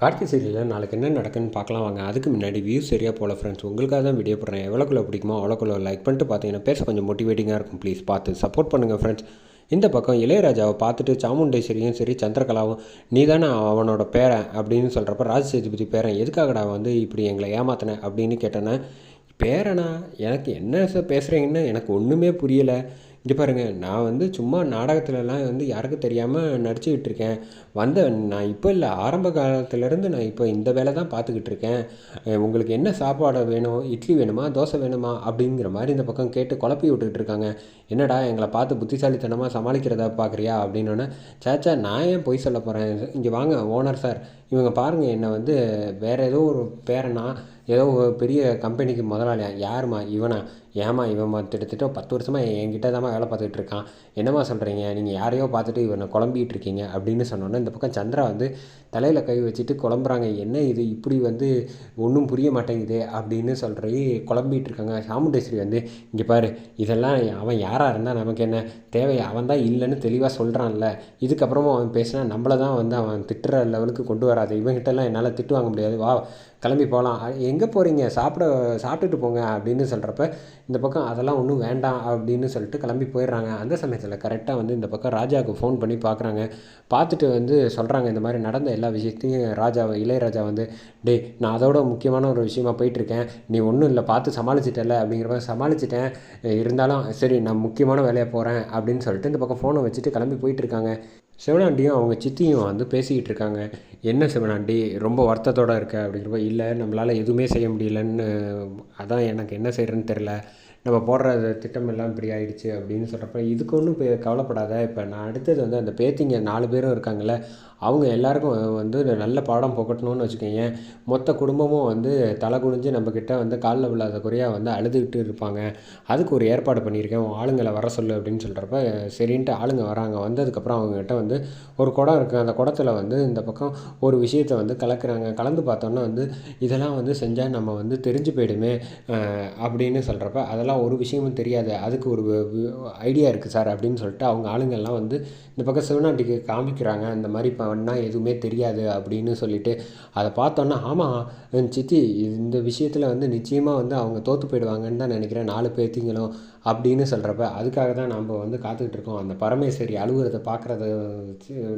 கார்த்தி சீரியலில் நாளைக்கு என்ன நடக்குன்னு பார்க்கலாம் வாங்க. அதுக்கு முன்னாடி வியூஸ் சரியாக போகல ஃப்ரெண்ட்ஸ் உங்களுக்காக தான் வீடியோ போடுறேன். எவ்வளோக்குள்ள பிடிக்குமோ அவ்வளோக்குள்ள லைக் பண்ணிட்டு பார்த்தீங்கன்னா பேச கொஞ்சம் மோட்டிவேட்டிங்காக இருக்கும். ப்ளீஸ் பார்த்து சப்போர்ட் பண்ணுங்கள் ஃப்ரெண்ட்ஸ் இந்த பக்கம் இளையராஜாவை பார்த்துட்டு சாமுண்டேஸ்வரியும் சரி சந்திரகலாவும் நீ தானே அவனோட பேரன் அப்படின்னு சொல்கிறப்ப ராஜ் சேதுபதி பேரன் எதுக்காகடா வந்து இப்படி எங்களை ஏமாத்தினேன் அப்படின்னு கேட்டேன்னா பேரனா எனக்கு என்ன சார் பேசுகிறீங்கன்னு எனக்கு ஒன்றுமே புரியலை. இங்கே பாருங்கள் நான் வந்து சும்மா நாடகத்துலலாம் வந்து யாருக்கும் தெரியாமல் நடிச்சுக்கிட்டு இருக்கேன் வந்த நான் இப்போ இல்லை ஆரம்ப காலத்துலேருந்து நான் இப்போ இந்த வேலை தான் பார்த்துக்கிட்டு இருக்கேன் உங்களுக்கு என்ன சாப்பாடு வேணும் இட்லி வேணுமா தோசை வேணுமா அப்படிங்கிற மாதிரி இந்த பக்கம் கேட்டு குழப்பி விட்டுக்கிட்டு இருக்காங்க என்னடா எங்களை பார்த்து புத்திசாலித்தனமாக சமாளிக்கிறதா பார்க்குறியா அப்படின்னோடனே சேச்சா நான் ஏன் பொய் சொல்ல போகிறேன் இங்கே வாங்க ஓனர் சார் இவங்க பாருங்கள் என்னை வந்து வேறு ஏதோ ஒரு பேரனா ஏதோ ஒரு பெரிய கம்பெனிக்கு முதலாளியா யாரும்மா இவனா? ஏமா இவன் திட்டத்திட்ட கிட்டத்தட்ட பத்து வருஷமாக என்கிட்ட தான் வேலை பார்த்துக்கிட்டு இருக்கான். என்னம்மா சொல்கிறீங்க நீங்கள் யாரையோ பார்த்துட்டு இவனை குழம்பிகிட்டு இருக்கீங்க அப்படின்னு சொன்னோன்னே இந்த பக்கம் சந்திரா வந்து தலையில் கை வச்சுட்டு குழம்புறாங்க. என்ன இது? இப்படி வந்து ஒன்றும் புரிய மாட்டேங்குது அப்படின்னு சொல்கிறி குழம்பிட்டு இருக்காங்க. சாமுண்டேஸ்வரி வந்து இங்கே பாரு இதெல்லாம் அவன் யாராக இருந்தால் நமக்கு என்ன? தேவை அவன் தான் இல்லைன்னு தெளிவாக சொல்கிறான்ல இதுக்கப்புறமா அவன் பேசினா நம்மளை தான் வந்து அவன் திட்டுற லெவலுக்கு கொண்டு வராது. இவன்கிட்டலாம் என்னால் திட்டு வாங்க முடியாது. வா கிளம்பி போகலாம் எங்கே போகிறீங்க சாப்பிட சாப்பிட்டுட்டு போங்க அப்படின்னு சொல்கிறப்ப இந்த பக்கம் அதெல்லாம் ஒன்றும் வேண்டாம் அப்படின்னு சொல்லிட்டு கிளம்பி போயிடுறாங்க. அந்த சமயத்தில் கரெக்டாக வந்து இந்த பக்கம் ராஜாவுக்கு ஃபோன் பண்ணி பார்க்குறாங்க பார்த்துட்டு வந்து சொல்கிறாங்க இந்த மாதிரி நடந்த எல்லா விஷயத்தையும் ராஜா இளையராஜா வந்து டேய் நான் அதோட முக்கியமான ஒரு விஷயமா போயிட்டுருக்கேன். நீ ஒன்றும் இல்லை பார்த்து சமாளிச்சிட்டல அப்படிங்கிற மாதிரி சமாளிச்சிட்டேன். இருந்தாலும் சரி நான் முக்கியமான வேலையை போகிறேன் அப்படின்னு சொல்லிட்டு இந்த பக்கம் ஃபோனை வச்சுட்டு கிளம்பி போயிட்டுருக்காங்க. சிவனாண்டியும் அவங்க சித்தியும் வந்து பேசிக்கிட்டு இருக்காங்க. என்ன சிவனாண்டி ரொம்ப வருத்தத்தோடு இருக்க? அப்படிங்கிறப்ப இல்லை நம்மளால் எதுவுமே செய்ய முடியலன்னு அதான் எனக்கு என்ன செய்கிறேன்னு தெரில நம்ம போடுற திட்டம் எல்லாம் இப்படி ஆயிடுச்சு அப்படின்னு சொல்கிறப்ப இதுக்கு ஒன்றும் இப்போ கவலைப்படாத. இப்போ நான் அடுத்தது வந்து அந்த பேத்திங்க நாலு பேரும் இருக்காங்கல்ல அவங்க எல்லாருக்கும் வந்து நல்ல பாடம் புகட்டணும்னு வச்சுக்கோங்க. மொத்த குடும்பமும் வந்து தலை குனிஞ்சு நம்மக்கிட்ட வந்து காலில் விழாத குறையாக வந்து அழுதுகிட்டு இருப்பாங்க. அதுக்கு ஒரு ஏற்பாடு பண்ணியிருக்கேன். உன் ஆளுங்களை வர சொல்லு அப்படின்னு சொல்கிறப்ப சரின்ட்டு ஆளுங்க வராங்க. வந்ததுக்கப்புறம் அவங்ககிட்ட வந்து ஒரு குடம் இருக்குது அந்த குடத்தில் வந்து இந்த பக்கம் ஒரு விஷயத்தை வந்து கலக்குறாங்க. கலந்து பார்த்தோன்னா வந்து இதெல்லாம் வந்து செஞ்சால் நம்ம வந்து தெரிஞ்சு போயிடுமே அப்படின்னு சொல்கிறப்ப அதெல்லாம் ஒரு விஷயமும் தெரியாது அதுக்கு ஒரு ஐடியா இருக்குது சார் அப்படின்னு சொல்லிட்டு அவங்க ஆளுங்கள்லாம் வந்து இந்த பக்கம் சிவனாண்டிக்கு காமிக்கிறாங்க இந்த மாதிரி பண்ணால் எதுவுமே தெரியாது அப்படின்னு சொல்லிட்டு அதை பார்த்தோன்னா ஆமாம் சித்தி இந்த விஷயத்தில் வந்து நிச்சயமாக வந்து அவங்க தோற்று போயிடுவாங்கன்னு தான் நினைக்கிறேன் நாலு பேர்த்திங்களும் அப்படின்னு சொல்கிறப்ப அதுக்காக தான் நம்ம வந்து காத்துக்கிட்டு இருக்கோம். அந்த பரமேஸ்வரி அழுகுறத பார்க்குறது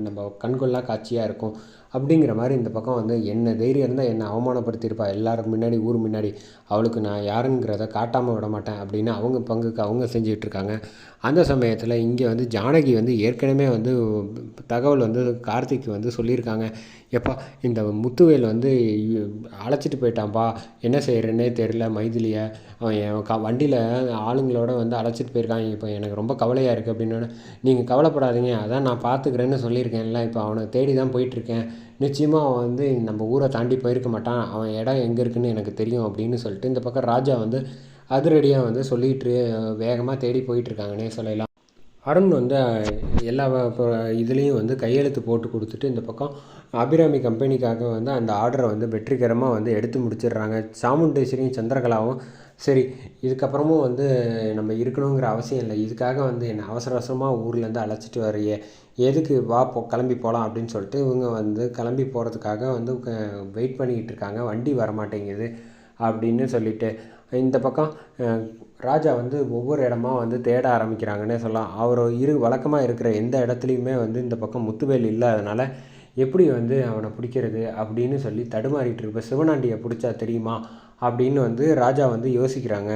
நம்ம கண்கொள்ளா காட்சியாக இருக்கும். அப்படிங்கிற மாதிரி இந்த பக்கம் வந்து என்ன தைரியம் இருந்தால் என்னை அவமானப்படுத்தியிருப்பா எல்லாருக்கும் முன்னாடி ஊர் முன்னாடி அவளுக்கு நான் யாருங்கிறத காட்டாமல் விட மாட்டேன் அப்படின்னு அவங்க பங்குக்கு அவங்க செஞ்சுக்கிட்டு இருக்காங்க அந்த சமயத்தில் இங்கே வந்து ஜானகி வந்து ஏற்கனவே வந்து தகவல் வந்து கார்த்திக் வந்து சொல்லியிருக்காங்க. எப்பா இந்த முத்துவேல் வந்து அழைச்சிட்டு போயிட்டான்ப்பா என்ன செய்கிறேன்னே தெரில மைதிலியை. அவன் என் க வண்டியில் ஆளுங்களோட வந்து அழைச்சிட்டு போயிருக்கான். இப்போ எனக்கு ரொம்ப கவலையாக இருக்குது அப்படின்னு நீங்கள் கவலைப்படாதீங்க. அதான் நான் பார்த்துக்கிறேன்னு சொல்லியிருக்கேன்ல. இப்போ அவனை தேடி தான் போயிட்டுருக்கேன். நிச்சயமாக அவன் வந்து நம்ம ஊரை தாண்டி போயிருக்க மாட்டான். அவன் இடம் எங்கே இருக்குன்னு எனக்கு தெரியும். அப்படின்னு சொல்லிட்டு இந்த பக்கம் ராஜா வந்து அதிரடியாக வந்து சொல்லிட்டு வேகமாக தேடி போயிட்டுருக்காங்கன்னே சொல்லலாம். அருண் வந்து எல்லா வ- இப்போ இதுலேயும் வந்து கையெழுத்து போட்டு கொடுத்துட்டு இந்த பக்கம் அபிராமி கம்பெனிக்காக வந்து அந்த ஆர்டரை வந்து வெற்றிகரமாக வந்து எடுத்து முடிச்சிடுறாங்க. சாமுண்டேஸ்வரியும் சந்திரகலாவும் சரி இதுக்கப்புறமும் வந்து நம்ம இருக்கணுங்கிற அவசியம் இல்லை. இதுக்காக வந்து என்னை அவசர அவசரமாக ஊர்லேருந்து அழைச்சிட்டு வரையே எதுக்கு வா போ கிளம்பி போகலாம் அப்படின்னு சொல்லிட்டு இவங்க வந்து கிளம்பி போகிறதுக்காக வந்து வெயிட் பண்ணிக்கிட்டு இருக்காங்க. வண்டி வரமாட்டேங்குது அப்படின்னு சொல்லிட்டு இந்த பக்கம் ராஜா வந்து ஒவ்வொரு இடமா வந்து தேட ஆரம்பிக்கிறாங்கன்னே சொல்லலாம். அவர் இரு வழக்கமாக இருக்கிற எந்த இடத்துலையுமே வந்து இந்த பக்கம் முத்துவேல் இல்லாதனால எப்படி வந்து அவனை பிடிக்கிறது அப்படின்னு சொல்லி தடுமாறிட்டு இருப்ப சிவனாண்டியை பிடிச்சா தெரியுமா அப்படின்னு வந்து ராஜா வந்து யோசிக்கிறாங்க.